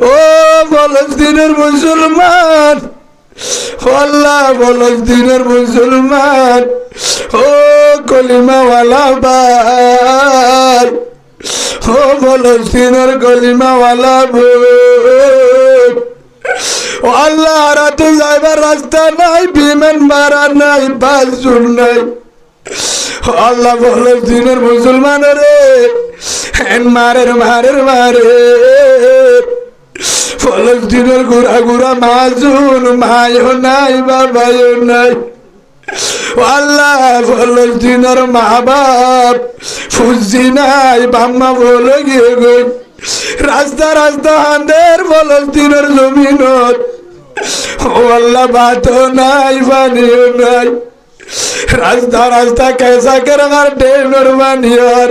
ও ফলস্তিনের মুসলমান। আল্লাহ ফলস্তিনের মুসলমান। ও কলিমাওয়ালা ভাই। ও ফলস্তিনের কলিমাওয়ালা ও আল্লাহ আর তো যাইবার রাস্তা নাই, বিমান মারা নাই, বাস নাই। আল্লাহ ফলস্তিনের মুসলমান রে হ্যান মারের মারের মারে ফলস্তিনের গুড়া গুড়া মাজুন মায়ও নাই বাবাও নাই। আল্লাহ ফলস্তিনের মা বাপ ফুজি নাই, বাম্মা বলে গিয়ে গই রাস্তা রাস্তা হান্দের ফলস্তিনের জমিনত। ও আল্লাহ ভাতও নাই পানিও নাই। রাস্তা রাস্তা কেসা কেরার ট্রেনের বানিয়ার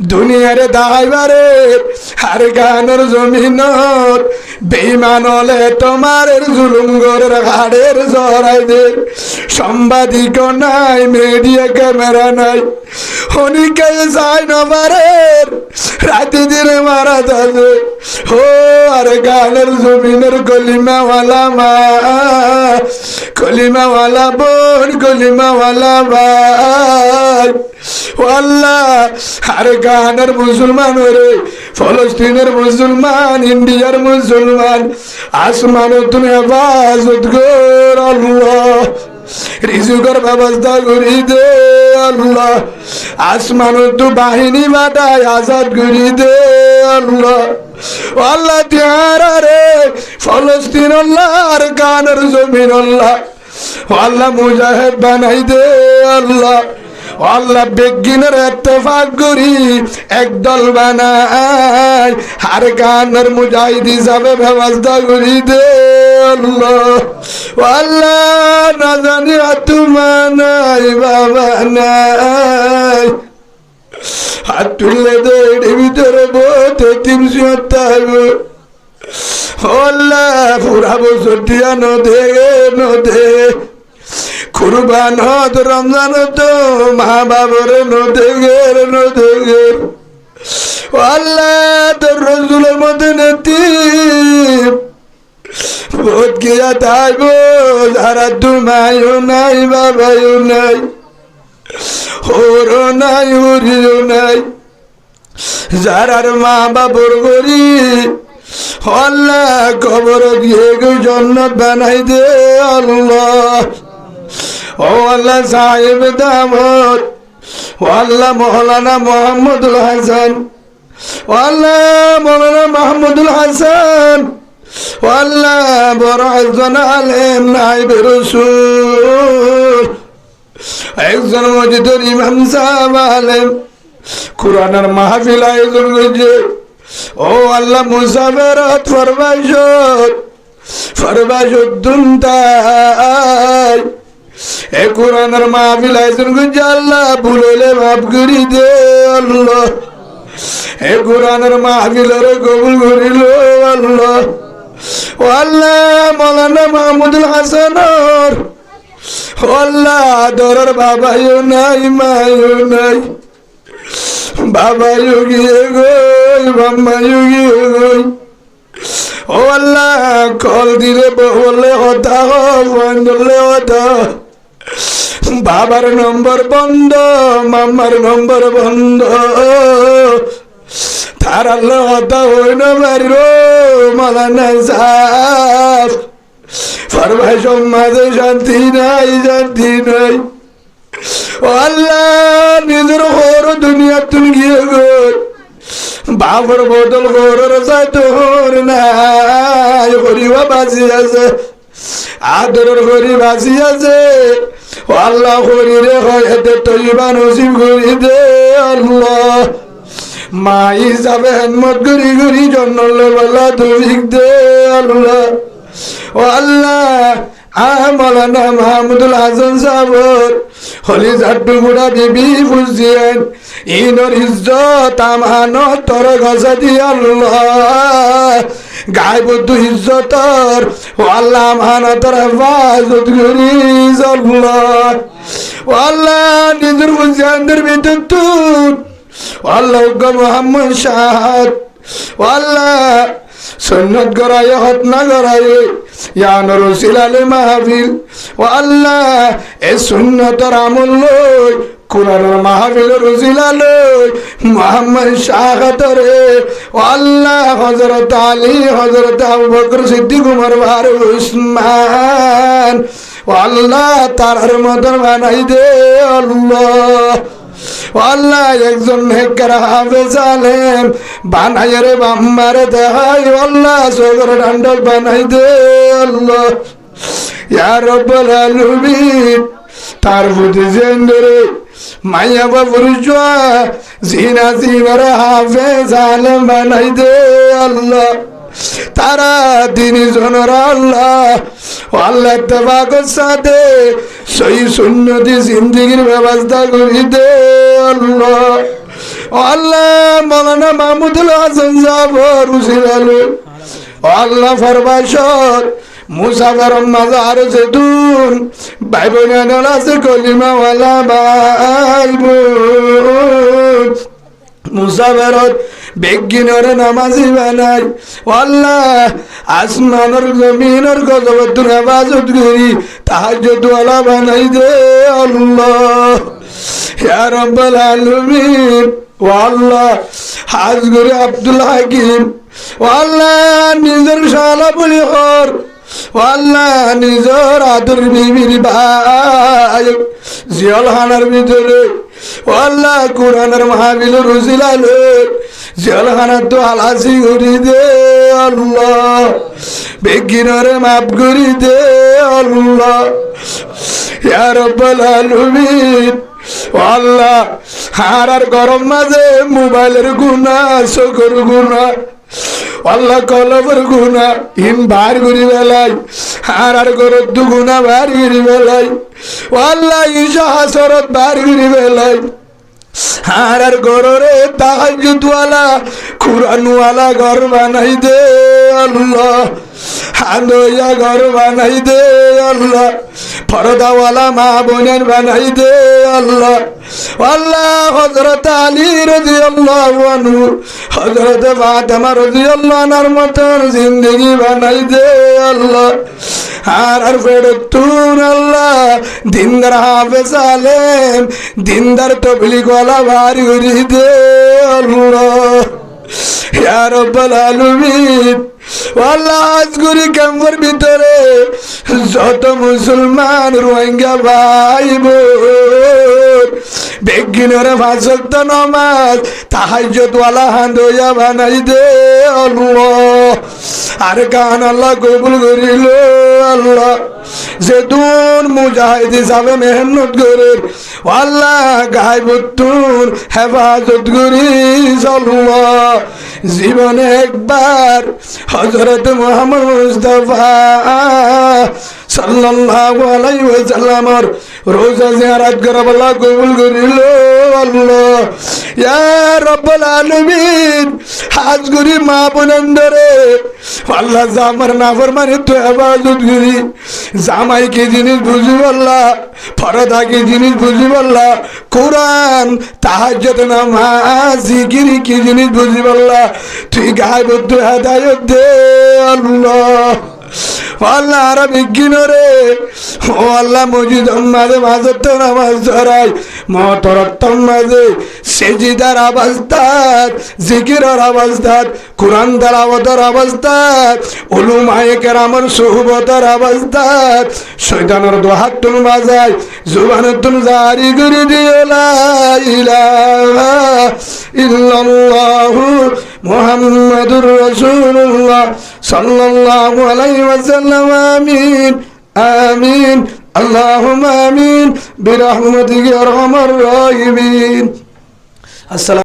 দুনিয়ারে দাইবারে আর গানের জমিনত, বেইমান হলে তোমার জুলুম গরের হাড়ের জড়াই দে। সাংবাদিক নাই মিডিয়া ক্যামেরা নাই। হনিকে যাই নবারের রাতে দিনে মারা যাবে। ও, আর গানের জমিনের কলিমাওয়ালা মা। কলিমাওয়ালা বোন কলিমাওয়ালা ভাই আল্লাহ আর গানের মুসলমান রে ফলস্তিনের মুসলমান, ইন্ডিয়ার মুসলমান। আসমান তুমি আবাজত গর আল্লাহ। রিজুকের ব্যবস্থা করি দে আল্লাহ। আসমান তো বাহিনী বাটায় আজাদ করি দে আল্লাহ আল্লাহ তিহারা রে, ফলস্তিন আল্লাহ আর গানের জমিন আল্লাহ। আল্লাহ মুজাহিদ বানাই দে আল্লাহ। আল্লাহ বেগিনের এত্তেফাক করি, একদল বানাই আর গানের মুজাহিদ হিসাবে ব্যবস্থা করি দে নাই। বাবা পুরা বছর দিয়া নদে নদে। কুরবান হত, রমজান তো মা বাবার নদে গের নদে গের আল্লাহ, তোর রসুলের মধ্যে নেতি। বোধ গিয়া থাকব যারা তোমায়ও নাই, বাবায়ও নাই, ওরও নাই, উরিও নাই। যারার মা বাবর করি আল্লাহ, কবর দিয়ে জন্নত বানাই দে আল্লাহ। ও আল্লাহ সাহেব দামত ও আল্লাহ মৌলানা মোহাম্মদুল হাসান, ও আল্লাহ মৌলানা মাহমুদুল হাসান, ও আল্লাহ বড় একজন আলেম নাই বেরসুল একজন মসজিদের ইমাম সাহেব আলেম, কোরআনের মাহফিল আয়োজন করছে ও আল্লাহ মুসাফেরত ফরমাইশত ফরমাইশত দুনতাই এ কোরআনের মাহফিল আয়োজন করছে আল্লাহ ভুললে মাফ করি দে আল্লাহ। এ কোরআনের মাহফিলের কবুল করিল আল্লাহ। আল্লাহ, মৌলানা মাহমুদুল আল্লাহ বাবাইও নাই মায়ও নাই। বাবা যোগিয়ে গই বাম্মা যোগিয়ে গই। ও আল্লাহ, কল দিলে বললে হতা হতা বাবার নম্বর বন্ধ মাম্মার নম্বর বন্ধ। তার আল্লাহ হতা হই না বাড়ির মালানা ফরমাই সমাজে শান্তি নাই শান্তি নাই। আল্লাহ, নিজের হর দুনিয়া তুল গিয়ে গই বাবর বদল গরর সাথে হর নাই হরিবা বাজি আছে, আদরের হরি বাজি আছে। আল্লাহ হরি রে হয় এতে তৈবা নসিব করি দে, আল্লাহ। মা হিসাবে হেনমত করি করি জন্ম বলা তৌফিক দে, আল্লাহ। ও আল্লাহ আমলানা মাহমুদুল হাসান সাবর হলি জাট্টু গুড়া বিবি বুঝিয়েন ইনর ইজ্জত আমানো তোর গজা দিয়ে আল্লাহ। গায় বুদ্ধ ইজ্জতর ও আল্লাহ আমানো তোর হেফাজত করি আল্লাহ ও আল্লাহ নিজের বুঝিয়ানদের ভিতর তুন আল্লাহ মোহাম্মদ শাহাদ। ও আল্লাহ সুন্নত গড়ায় হত না গড়ায় ইয়ান রসিল আলে মাহফিল। ও আল্লাহ এ সুন্নতর আমল লই কোরআনের মাহফিল রসিল আলই মোহাম্মদ শাহাতরে আল্লাহ হজরত আলী হজরত আবু বকর সিদ্দিক, উমর ভার উসমান। আল্লাহ তার মতন বানাই দে, আল্লাহ। আল্লাহ একজন হেকার হাফেজ আলেম বানাই রে বাম্মারে দেখাই আল্লাহ সগর ডান্ডল বানাই দে, আল্লাহ। ইয়া রব্বুল আলামিন, তার বুদ্ধি জেন্দরে মাইয়া বাবুর জিনা জিনার হাফেজ আলেম বানাই দে আল্লাহ। তারা দিনী জনর আল্লাহ। আল্লাহ তেবাগর সাথে সই সুন্নতি জিন্দিগির ব্যবস্থা করি দে আল্লাহ। আল্লাহ, মৌলানা মাহমুদুল হাসান সাহর উসির আলু আল্লাহ ফরবাসর মুসাফর মাজার সেতুন ভাই বোন আছে কলিমাওয়ালা ভাই মুসাফরত বেগিনর নামাজি বানাই আল্লাহ আসমানর জমিনর গজবতুর হেফাজত করি তাহাজ্জত ওয়ালা বানাই দে আল্লাহ। ইয়া রাব্বাল আলামিন আল্লাহ হাজ আব্দুল হাকিম আল্লাহ নিজের শালা বলি হর নিজের আদর বিবির ভাই। জিয়াল হানার ভিতরে। আল্লাহ কোরআনের মাহবিল রুজিল আলো জিয়াল হানার তো আলাসি করি দে বেগিনরে মাফ করি দে ইয়া রব্বাল আলামিন। আল্লাহ, হারার গরম মাঝে মোবাইলের গুণা চোখের গুণা আল্লাহ কলমের গুণা, ইন বার করি বেলাই আর আর গরত দু গুণা বার করি বেলাই আল্লাহ ঈশা বার করি বেলাই ঘর বানাই দে আল্লাহ। ঘর বানাই দে আল্লাহ। পরদাওয়ালা মা বোনের বানাই দে আল্লাহ। আল্লাহ হজরত আলী রজি আল্লাহ হজরত ফাতেমা রজি আল্লাহ আনার মতন জিন্দগি বানাই দে আল্লাহ। আর আর ফেরতুন আল্লাহ, দিনদার হাফেজ আলেম, দিনদার তবলিগ ওয়ালা ভারি দে আল্লাহ। ইয়া রব্বাল আলামিন আজগুরি ক্যাম্পের ভিতরে যত মুসলমান রোহিঙ্গা ভাই বেগিনরে ফাঁসক্ত নমাজ তাহাজ্জত ওয়ালা হান্দইয়া বানাই দে আর গান আল্লাহ কবুল করিল আল্লাহ। যে দুন মুজাহিদ হিসাবে মেহনত করে, আল্লাহ গাই বতুন হেফাজত করিস আল্লাহ। জীবনে একবার হজরত মোহাম্মদ মুস্তফা রোজা জিয়ারত করে কবুল করিল, আল্লাহ। ইয়া রব্বুল আলামিন তো করি। জামাই কি জিনিস বুঝি বললা? ফরদা কি জিনিস বুঝি বললা? কোরআন তাহাজ্জত নামাজ, জিকিরি কি জিনিস বুঝি বললা? তুই গায়ে বুদ্ধ হেদায়ত দে আল্লাহ। আল্লাহ, আর বিজ্ঞান রে। ও আল্লাহ মজিদ মাঝে মাঝত নামাজ ধরাই। মহতরত্তম মাঝে সেজিদার অবস্থাত জিকিরের অবস্থাত কোরআন তালাবতর অবস্থাত উলুমায়ে কেরামর সুহবতর অবস্থাত শৈতানের দোহাত তুন বাজায়, জুবান তুন জারি করে দিও, লা মোহাম্মদুর রসুল্লাহ সাল্লাল্লাহু আলাইহি ওয়াসাল্লাম আমিন আমিন আল্লাহুম্মা আমিন বিরহমতিকা আরহামার রাহিমিন। আসসালাম